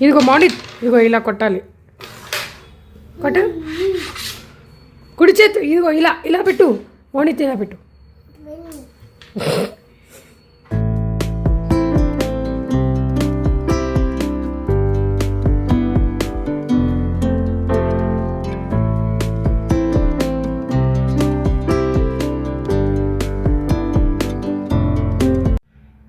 ఇదిగో మౌని ఇదిగో ఇలా కొట్టాలి. కొట్ట. కుడి చేతు ఇదిగో ఇలా ఇలా పెట్టు. మౌనిత్ ఇలా పెట్టు.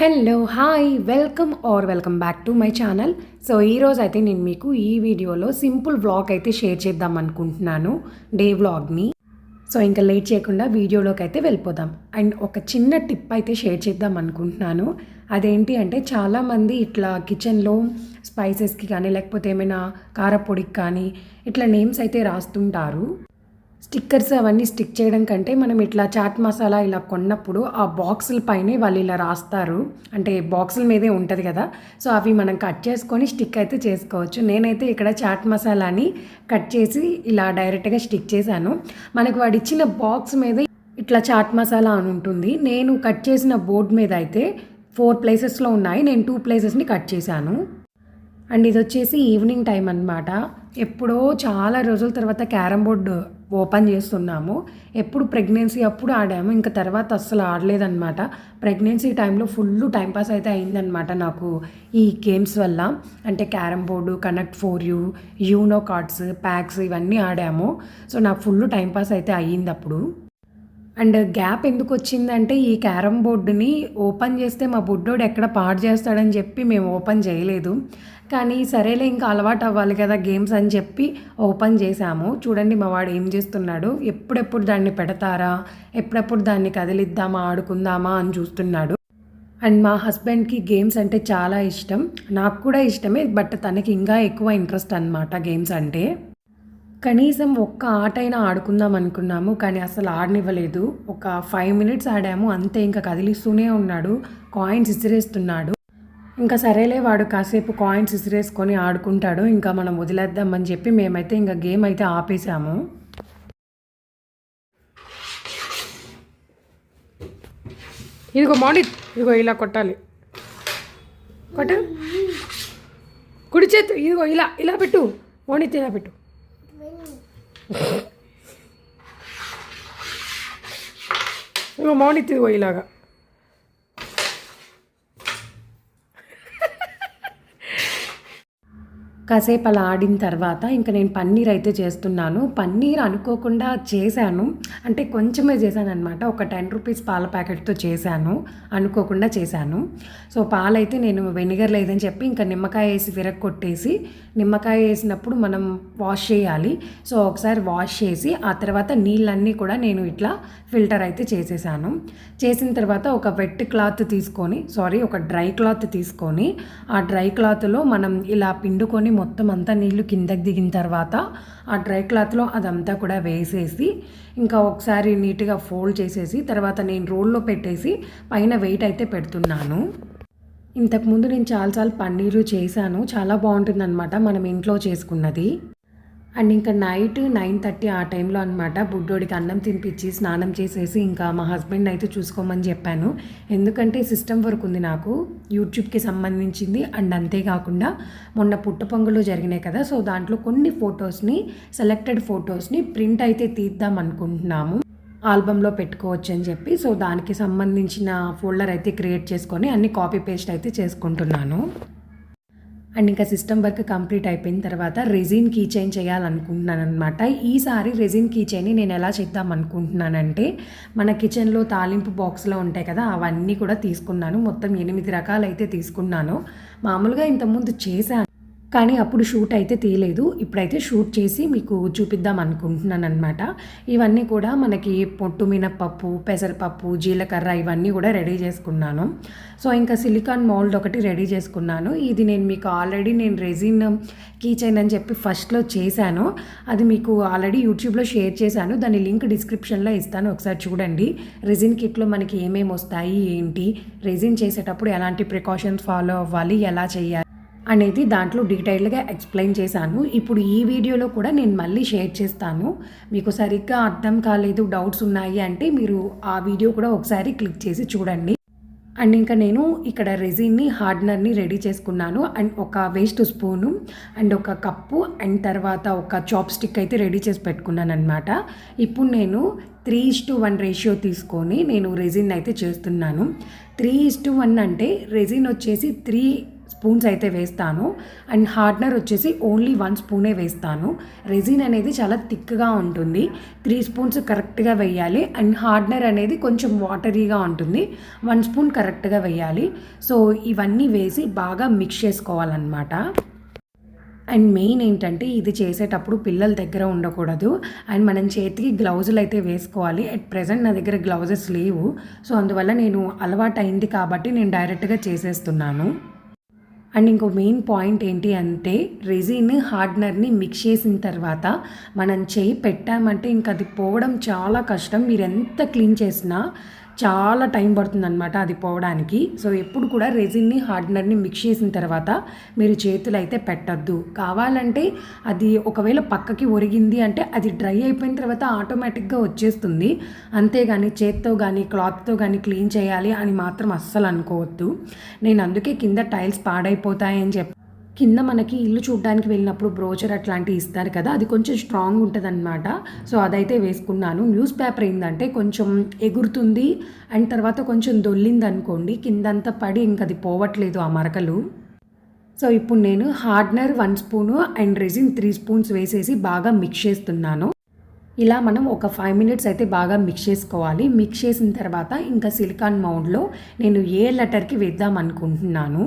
Hello hi welcome are welcome back to my channel so ఈరోజు అయితే నేను మీకు ఈ వీడియోలో సింపుల్ వ్లాగ్ అయితే షేర్ చేద్దాం అనుకుంటున్నాను డే వ్లాగ్ని సో ఇంకా లేట్ చేయకుండా వీడియోలోకి అయితే వెళ్ళిపోదాం. అండ్ ఒక చిన్న టిప్ అయితే షేర్ చేద్దాం అనుకుంటున్నాను. అదేంటి అంటే చాలామంది ఇట్లా కిచెన్లో స్పైసెస్కి కానీ లేకపోతే ఏమైనా కారపొడికి కానీ ఇట్లా నేమ్స్ అయితే రాస్తుంటారు. స్టిక్కర్స్ అవన్నీ స్టిక్ చేయడం కంటే మనం ఇట్లా చాట్ మసాలా ఇలా కొన్నప్పుడు ఆ బాక్సుల పైనే వాళ్ళు ఇలా రాస్తారు. అంటే బాక్సుల మీదే ఉంటుంది కదా. సో అవి మనం కట్ చేసుకొని స్టిక్ అయితే చేసుకోవచ్చు. నేనైతే ఇక్కడ చాట్ మసాలాని కట్ చేసి ఇలా డైరెక్ట్గా స్టిక్ చేశాను. మనకు వాడు ఇచ్చిన బాక్స్ మీద ఇట్లా చాట్ మసాలా అని ఉంటుంది. నేను కట్ చేసిన బోర్డ్ మీద అయితే ఫోర్ ప్లేసెస్లో ఉన్నాయి. నేను టూ ప్లేసెస్ని కట్ చేశాను. అండ్ ఇది వచ్చేసి ఈవినింగ్ టైం అన్నమాట. ఎప్పుడో చాలా రోజుల తర్వాత క్యారమ్ బోర్డు ఓపెన్ చేస్తున్నాము. ఎప్పుడు ప్రెగ్నెన్సీ అప్పుడు ఆడాము. ఇంకా తర్వాత అస్సలు ఆడలేదన్నమాట. ప్రెగ్నెన్సీ టైంలో ఫుల్ టైంపాస్ అయితే అయిందనమాట నాకు ఈ గేమ్స్ వల్ల. అంటే carrom board connect four U Uno cards packs ఇవన్నీ ఆడాము. సో నాకు ఫుల్ టైంపాస్ అయితే అయ్యింది అప్పుడు. అండ్ గ్యాప్ ఎందుకు వచ్చిందంటే ఈ క్యారమ్ బోర్డుని ఓపెన్ చేస్తే మా బుడ్డోడు ఎక్కడ పాడు చేస్తాడని చెప్పి మేము ఓపెన్ చేయలేదు. కానీ సరేలే ఇంకా అలవాటు అవ్వాలి కదా గేమ్స్ అని చెప్పి ఓపెన్ చేశాము. చూడండి మా వాడు ఏం చేస్తున్నాడు. ఎప్పుడెప్పుడు దాన్ని పెడతారా? ఎప్పుడెప్పుడు దాన్ని కదిలిద్దామా? ఆడుకుందామా అని చూస్తున్నాడు. అండ్ మా హస్బెండ్కి గేమ్స్ అంటే చాలా ఇష్టం. నాకు కూడా ఇష్టమే బట్ తనకి ఇంకా ఎక్కువ ఇంట్రెస్ట్ అనమాట గేమ్స్ అంటే. కనీసం ఒక్క ఆట అయినా ఆడుకుందాం అనుకున్నాము కానీ అసలు ఆడనివ్వలేదు. ఒక ఫైవ్ మినిట్స్ ఆడాము అంతే ఇంకా కదిలిస్తూనే ఉన్నాడు కాయిన్స్ ఇసిరేస్తున్నాడు. ఇంకా సరేలే వాడు కాసేపు కాయిన్స్ ఇసిరేసుకొని ఆడుకుంటాడు ఇంకా మనం వదిలేద్దామని చెప్పి మేమైతే ఇంకా గేమ్ అయితే ఆపేసాము ఇదిగో మౌని ఇదిగో ఇలా కొట్టాలి. కొట్ట. కుడి చేతు ఇదిగో ఇలా ఇలా పెట్టు. మౌనిత్ ఇలా పెట్టు. ఇంకో మౌనిత్ ఇదిగో ఇలాగా. కాసేపు అలా ఆడిన తర్వాత ఇంకా నేను పన్నీర్ అయితే చేస్తున్నాను. పన్నీర్ అనుకోకుండా చేశాను. అంటే కొంచెమే చేశాను అనమాట ఒక టెన్ రూపీస్ పాల ప్యాకెట్తో చేశాను. అనుకోకుండా చేశాను. సో పాలైతే నేను వెనిగర్ లేదని చెప్పి ఇంకా నిమ్మకాయ వేసి విరగొట్టేసి నిమ్మకాయ వేసినప్పుడు మనం వాష్ చేయాలి. సో ఒకసారి వాష్ చేసి ఆ తర్వాత నీళ్ళన్నీ కూడా నేను ఇట్లా ఫిల్టర్ అయితే చేసేసాను. చేసిన తర్వాత ఒక వెట్ క్లాత్ తీసుకొని సారీ ఒక డ్రై క్లాత్ తీసుకొని ఆ డ్రై క్లాత్లో మనం ఇలా పిండుకొని మొత్తం అంతా నీళ్ళు కిందకి దిగిన తర్వాత ఆ డ్రై క్లాత్లో అదంతా కూడా వేసేసి ఇంకా ఒకసారి నీట్గా ఫోల్డ్ చేసేసి తర్వాత నేను రోల్లో పెట్టేసి పైన వెయిట్ అయితే పెడుతున్నాను. ఇంతకుముందు నేను చాలాసార్లు పన్నీరు చేశాను. చాలా బాగుంటుందన్నమాట మనం ఇంట్లో చేసుకున్నది. అండ్ ఇంకా నైట్ నైన్ థర్టీ ఆ టైంలో అనమాట బుడ్డోడికి అన్నం తినిపించి స్నానం చేసేసి ఇంకా మా హస్బెండ్ అయితే చూసుకోమని చెప్పాను. ఎందుకంటే సిస్టమ్ వర్క్ ఉంది నాకు యూట్యూబ్కి సంబంధించింది. అండ్ అంతేకాకుండా మొన్న పుట్ట పొంగులు జరిగినాయి కదా సో దాంట్లో కొన్ని ఫొటోస్ని సెలెక్టెడ్ ఫొటోస్ని ప్రింట్ అయితే తీద్దాం అనుకుంటున్నాము. ఆల్బంలో పెట్టుకోవచ్చు అని చెప్పి సో దానికి సంబంధించిన ఫోల్డర్ అయితే క్రియేట్ చేసుకొని అన్ని కాపీ పేస్ట్ అయితే చేసుకుంటున్నాను. అండ్ ఇంకా సిస్టమ్ వర్క్ కంప్లీట్ అయిపోయిన తర్వాత రెజిన్ కీ చైన్ చేయాలనుకుంటున్నాను అనమాట ఈసారి రెజిన్ కీ చైన్ని నేను ఎలా చేద్దాం అనుకుంటున్నానంటే మన కిచెన్లో తాలింపు బాక్స్లో ఉంటాయి కదా అవన్నీ కూడా తీసుకున్నాను. మొత్తం ఎనిమిది రకాలు అయితే తీసుకున్నాను. మామూలుగా ఇంతకుముందు చేశాను. కానీ అప్పుడు షూట్ అయితే తీయలేదు. ఇప్పుడైతే షూట్ చేసి మీకు చూపిద్దాం అనుకుంటున్నాను అనమాట ఇవన్నీ కూడా మనకి పొట్టు మినప్పప్పు పెసరపప్పు జీలకర్ర ఇవన్నీ కూడా రెడీ చేసుకున్నాను. సో ఇంకా సిలికాన్ మౌల్డ్ ఒకటి రెడీ చేసుకున్నాను. ఇది నేను మీకు ఆల్రెడీ నేను రెజిన్ కీ చైన్ అని చెప్పి ఫస్ట్లో చేశాను. అది మీకు ఆల్రెడీ యూట్యూబ్లో షేర్ చేశాను. దాని లింక్ డిస్క్రిప్షన్లో ఇస్తాను. ఒకసారి చూడండి. రెజిన్ కిట్లో మనకి ఏమేమి వస్తాయి ఏంటి? రెజిన్ చేసేటప్పుడు ఎలాంటి ప్రికాషన్స్ ఫాలో అవ్వాలి ఎలా చేయాలి? అనేది దాంట్లో డీటెయిల్డ్గా ఎక్స్ప్లెయిన్ చేశాను. ఇప్పుడు ఈ వీడియోలో కూడా నేను మళ్ళీ షేర్ చేస్తాను. మీకు సరిగ్గా అర్థం కాలేదు డౌట్స్ ఉన్నాయి అంటే మీరు ఆ వీడియో కూడా ఒకసారి క్లిక్ చేసి చూడండి. అండ్ ఇంకా నేను ఇక్కడ రెజిన్ని హార్డ్నర్ని రెడీ చేసుకున్నాను. అండ్ ఒక వేస్ట్ స్పూను అండ్ ఒక కప్పు అండ్ తర్వాత ఒక చాప్ స్టిక్ అయితే రెడీ చేసి పెట్టుకున్నాను అనమాట ఇప్పుడు నేను three is to one ratio తీసుకొని నేను రెజిన్ అయితే చేస్తున్నాను. త్రీ ఇస్ టు వన్ అంటే రెజిన్ వచ్చేసి త్రీ స్పూన్స్ అయితే వేస్తాను. అండ్ హార్డ్నర్ వచ్చేసి ఓన్లీ వన్ స్పూనే వేస్తాను. రెజిన్ అనేది చాలా థిక్గా ఉంటుంది. త్రీ స్పూన్స్ కరెక్ట్గా వేయాలి. అండ్ హార్డ్నర్ అనేది కొంచెం వాటరీగా ఉంటుంది. వన్ స్పూన్ కరెక్ట్గా వేయాలి. సో ఇవన్నీ వేసి బాగా మిక్స్ చేసుకోవాలన్నమాట. అండ్ మెయిన్ ఏంటంటే ఇది చేసేటప్పుడు పిల్లల దగ్గర ఉండకూడదు. అండ్ మనం చేతికి గ్లౌజులు అయితే వేసుకోవాలి. అట్ ప్రజెంట్ నా దగ్గర గ్లౌజెస్ లేవు. సో అందువల్ల నేను అలవాటు అయింది కాబట్టి నేను డైరెక్ట్గా చేసేస్తున్నాను. అండ్ ఇంకో మెయిన్ పాయింట్ ఏంటి అంటే రెజిన్ హార్డ్నర్ని మిక్స్ చేసిన తర్వాత మనం చేయి పెట్టామంటే ఇంకా అది పోవడం చాలా కష్టం. మీరు ఎంత క్లీన్ చేసినా చాలా టైం పడుతుందనమాట అది పోవడానికి. సో ఎప్పుడు కూడా రెజిన్ని హార్డ్నర్ని మిక్స్ చేసిన తర్వాత మీరు చేతులు అయితే పెట్టద్దు. కావాలంటే అది ఒకవేళ పక్కకి ఒరిగింది అంటే అది డ్రై అయిపోయిన తర్వాత ఆటోమేటిక్గా వచ్చేస్తుంది. అంతేగాని చేత్తో కానీ క్లాత్తో కానీ క్లీన్ చేయాలి అని మాత్రం అస్సలు అనుకోవద్దు. నేను అందుకే కింద టైల్స్ పాడైపోతాయని చెప్పి కింద మనకి ఇల్లు చూడడానికి వెళ్ళినప్పుడు బ్రోచర్ అట్లాంటివి ఇస్తారు కదా అది కొంచెం స్ట్రాంగ్ ఉంటుంది అనమాట సో అదైతే వేసుకున్నాను. న్యూస్ పేపర్ ఏంటంటే కొంచెం ఎగురుతుంది అండ్ తర్వాత కొంచెం దొల్లింది అనుకోండి కిందంతా పడి ఇంక అది పోవట్లేదు ఆ మరకలు. సో ఇప్పుడు నేను hardener one spoon and resin three spoons వేసేసి బాగా మిక్స్ చేస్తున్నాను. ఇలా మనం ఒక ఫైవ్ మినిట్స్ అయితే బాగా మిక్స్ చేసుకోవాలి. మిక్స్ చేసిన తర్వాత ఇంకా సిలికాన్ మౌండ్లో నేను ఏ లెటర్కి వేద్దాం అనుకుంటున్నాను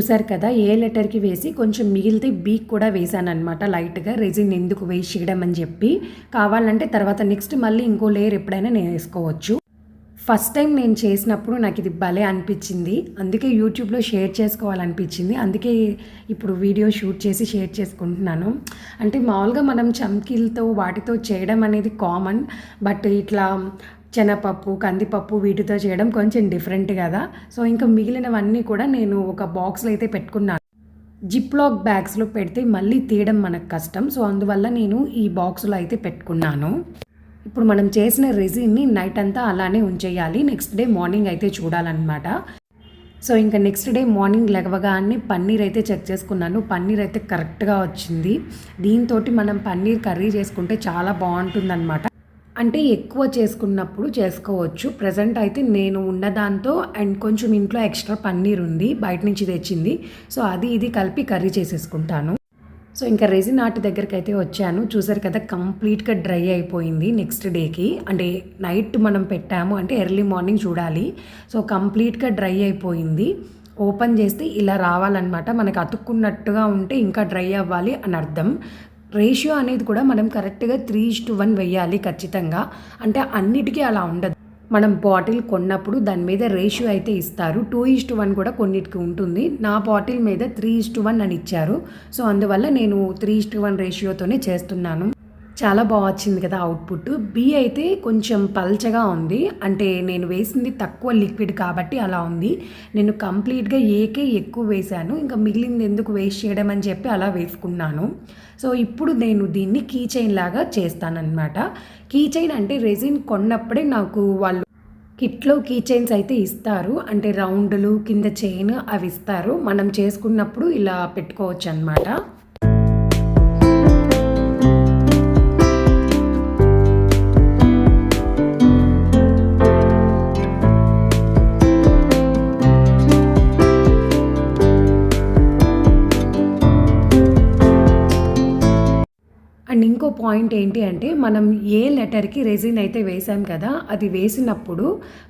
చూసారు కదా ఏ లెటర్కి వేసి కొంచెం మిగిలితే బీక్ కూడా వేసాను అనమాట లైట్గా. రెజిన్ ఎందుకు వేసి చేయడం అని చెప్పి. కావాలంటే తర్వాత నెక్స్ట్ మళ్ళీ ఇంకో లేయర్ ఎప్పుడైనా నేను వేసుకోవచ్చు. ఫస్ట్ టైం నేను చేసినప్పుడు నాకు ఇది భలే అనిపించింది. అందుకే యూట్యూబ్లో షేర్ చేసుకోవాలనిపించింది. అందుకే ఇప్పుడు వీడియో షూట్ చేసి షేర్ చేసుకుంటున్నాను. అంటే మామూలుగా మనం చమ్కీలతో వాటితో చేయడం అనేది కామన్ బట్ ఇట్లా శనగపప్పు కందిపప్పు వీటితో చేయడం కొంచెం డిఫరెంట్ కదా. సో ఇంకా మిగిలినవన్నీ కూడా నేను ఒక బాక్స్లో అయితే పెట్టుకున్నాను. జిప్లాక్ బ్యాగ్స్లో పెడితే మళ్ళీ తీయడం మనకు కష్టం. సో అందువల్ల నేను ఈ బాక్స్లో అయితే పెట్టుకున్నాను. ఇప్పుడు మనం చేసిన రెజిన్ని నైట్ అంతా అలానే ఉంచేయాలి. నెక్స్ట్ డే మార్నింగ్ అయితే చూడాలన్నమాట. సో ఇంకా నెక్స్ట్ డే మార్నింగ్ లెగవగానే పన్నీర్ అయితే చెక్ చేసుకున్నాను. పన్నీర్ అయితే కరెక్ట్గా వచ్చింది. దీంతో మనం పన్నీర్ కర్రీ చేసుకుంటే చాలా బాగుంటుందన్నమాట. అంటే ఎక్కువ చేసుకున్నప్పుడు చేసుకోవచ్చు. ప్రజెంట్ అయితే నేను ఉన్న దాంతో అండ్ కొంచెం ఇంట్లో ఎక్స్ట్రా పన్నీర్ ఉంది బయట నుంచి తెచ్చింది. సో అది ఇది కలిపి కర్రీ చేసేసుకుంటాను. సో ఇంకా రెజిన్ ఆర్ట్ దగ్గరికి అయితే వచ్చాను. చూసారు కదా కంప్లీట్గా డ్రై అయిపోయింది నెక్స్ట్ డేకి. అంటే నైట్ మనం పెట్టాము అంటే ఎర్లీ మార్నింగ్ చూడాలి. సో కంప్లీట్గా డ్రై అయిపోయింది. ఓపెన్ చేస్తే ఇలా రావాలన్నమాట. మనకు అతుక్కున్నట్టుగా ఉంటే ఇంకా డ్రై అవ్వాలి అని అర్థం. రేషియో అనేది కూడా మనం కరెక్ట్గా త్రీ టు వన్ వెయ్యాలి ఖచ్చితంగా. అంటే అన్నిటికీ అలా ఉండదు. మనం బాటిల్ కొన్నప్పుడు దాని మీద రేషియో అయితే ఇస్తారు. టూ టు వన్ కూడా కొన్నిటికి ఉంటుంది. నా బాటిల్ మీద త్రీ టు వన్ అని ఇచ్చారు. సో అందువల్ల నేను త్రీ టు వన్ రేషియోతోనే చేస్తున్నాను. చాలా బాగా వచ్చింది కదా అవుట్పుట్ బి అయితే కొంచెం పల్చగా ఉంది. అంటే నేను వేసింది తక్కువ లిక్విడ్ కాబట్టి అలా ఉంది. నేను కంప్లీట్గా ఏకే ఎక్కువ వేశాను. ఇంకా మిగిలింది ఎందుకు వేస్ట్ చేయడం అని చెప్పి అలా వేసుకున్నాను. సో ఇప్పుడు నేను దీన్ని కీ చైన్ లాగా చేస్తానన్నమాట. కీ చైన్ అంటే రెజిన్ కొన్నప్పుడే నాకు వాళ్ళు కిట్లో కీ చైన్స్ అయితే ఇస్తారు. అంటే రౌండ్లు కింద చైన్ అవి ఇస్తారు. మనం చేసుకున్నప్పుడు ఇలా పెట్టుకోవచ్చు అనమాట పాయింట్ ఏంటి అంటే మనం ఏ లెటర్కి రెజిన్ అయితే వేసాం కదా అది వేసినప్పుడు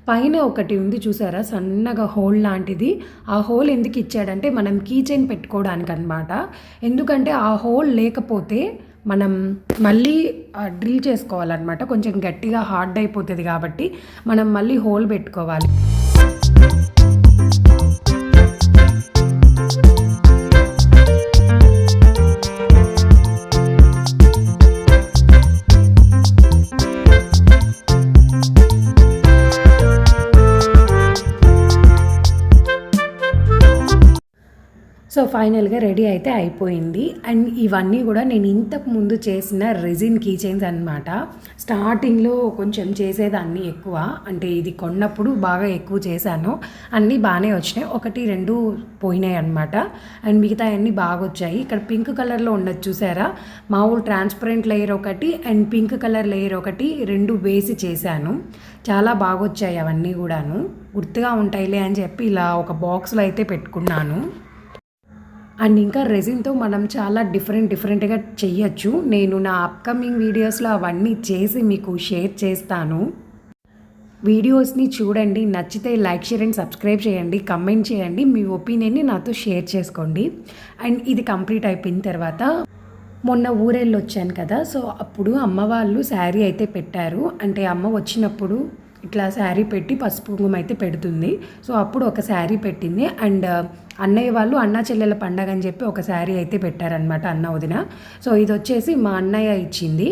పైన ఒకటి ఉంది చూసారా? సన్నగా హోల్ లాంటిది. ఆ హోల్ ఎందుకు ఇచ్చాడంటే మనం కీ చైన్ పెట్టుకోవడానికి అనమాట ఎందుకంటే ఆ హోల్ లేకపోతే మనం మళ్ళీ డ్రిల్ చేసుకోవాలన్నమాట. కొంచెం గట్టిగా హార్డ్ అయిపోతుంది కాబట్టి మనం మళ్ళీ హోల్ పెట్టుకోవాలి. ఫైనల్గా రెడీ అయితే అయిపోయింది. అండ్ ఇవన్నీ కూడా నేను ఇంతకు ముందు చేసిన రెజిన్ కీ చైన్స్ అనమాట స్టార్టింగ్లో కొంచెం చేసేదాన్ని ఎక్కువ. అంటే ఇది కొన్నప్పుడు బాగా ఎక్కువ చేశాను. అన్నీ బాగానే వచ్చినాయి. ఒకటి రెండు పోయినాయి అనమాట అండ్ మిగతా అన్నీ బాగా వచ్చాయి ఇక్కడ పింక్ కలర్లో ఉండదు చూసారా? మామూలు ట్రాన్స్పరెంట్ లేయర్ ఒకటి అండ్ పింక్ కలర్ లేయర్ ఒకటి రెండు వేసి చేశాను. చాలా బాగా వచ్చాయి అవన్నీ కూడాను. గుర్తుగా ఉంటాయిలే అని చెప్పి ఇలా ఒక బాక్స్లో అయితే పెట్టుకున్నాను. అండ్ ఇంకా రెజిన్తో మనం చాలా డిఫరెంట్ డిఫరెంట్గా చెయ్యొచ్చు. నేను నా అప్కమింగ్ వీడియోస్లో అవన్నీ చేసి మీకు షేర్ చేస్తాను. వీడియోస్ని చూడండి నచ్చితే లైక్ షేర్ అండ్ సబ్స్క్రైబ్ చేయండి కమెంట్ చేయండి మీ ఒపీనియన్ని నాతో షేర్ చేసుకోండి. అండ్ ఇది కంప్లీట్ అయిపోయిన తర్వాత మొన్న ఊరెళ్ళి వచ్చాను కదా సో అప్పుడు అమ్మ వాళ్ళు శారీ అయితే పెట్టారు. అంటే అమ్మ వచ్చినప్పుడు ఇట్లా శారీ పెట్టి పసుపు కుంకుమ అయితే పెడుతుంది. సో అప్పుడు ఒక శారీ పెట్టింది. అండ్ అన్నయ్య వాళ్ళు అన్న చెల్లెల పండగ అని చెప్పి ఒక శారీ అయితే పెట్టారనమాట అన్న వదిన. సో ఇది వచ్చేసి మా అన్నయ్య ఇచ్చింది.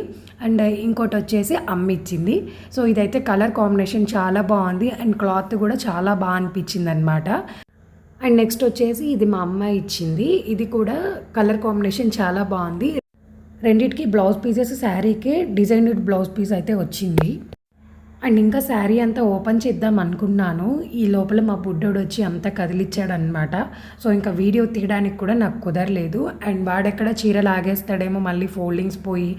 అండ్ ఇంకోటి వచ్చేసి అమ్మ ఇచ్చింది. సో ఇదైతే కలర్ కాంబినేషన్ చాలా బాగుంది. అండ్ క్లాత్ కూడా చాలా బాగా అనిపించింది అనమాట అండ్ నెక్స్ట్ వచ్చేసి ఇది మా అమ్మ ఇచ్చింది. ఇది కూడా కలర్ కాంబినేషన్ చాలా బాగుంది. రెండిటికి బ్లౌజ్ పీసెస్ శారీకే డిజైన్డ్ బ్లౌజ్ పీస్ అయితే వచ్చింది. అండ్ ఇంకా శారీ అంతా ఓపెన్ చేద్దాం అనుకున్నాను. ఈ లోపల మా బుడ్డోడు వచ్చి అంతా కదిలిచ్చాడనమాట సో ఇంకా వీడియో తీయడానికి కూడా నాకు కుదరలేదు. అండ్ వాడెక్కడ చీర లాగేస్తాడేమో మళ్ళీ ఫోల్డింగ్స్ పోయి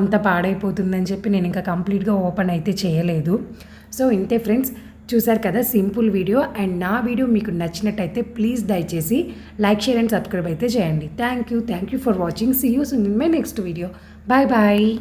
అంత పాడైపోతుందని చెప్పి నేను ఇంకా కంప్లీట్గా ఓపెన్ అయితే చేయలేదు. సో ఇంతే ఫ్రెండ్స్ చూసారు కదా సింపుల్ వీడియో. అండ్ నా వీడియో మీకు నచ్చినట్టయితే ప్లీజ్ దయచేసి లైక్ షేర్ అండ్ సబ్స్క్రైబ్ అయితే చేయండి. Thank you thank you for watching. See you soon in my next video bye bye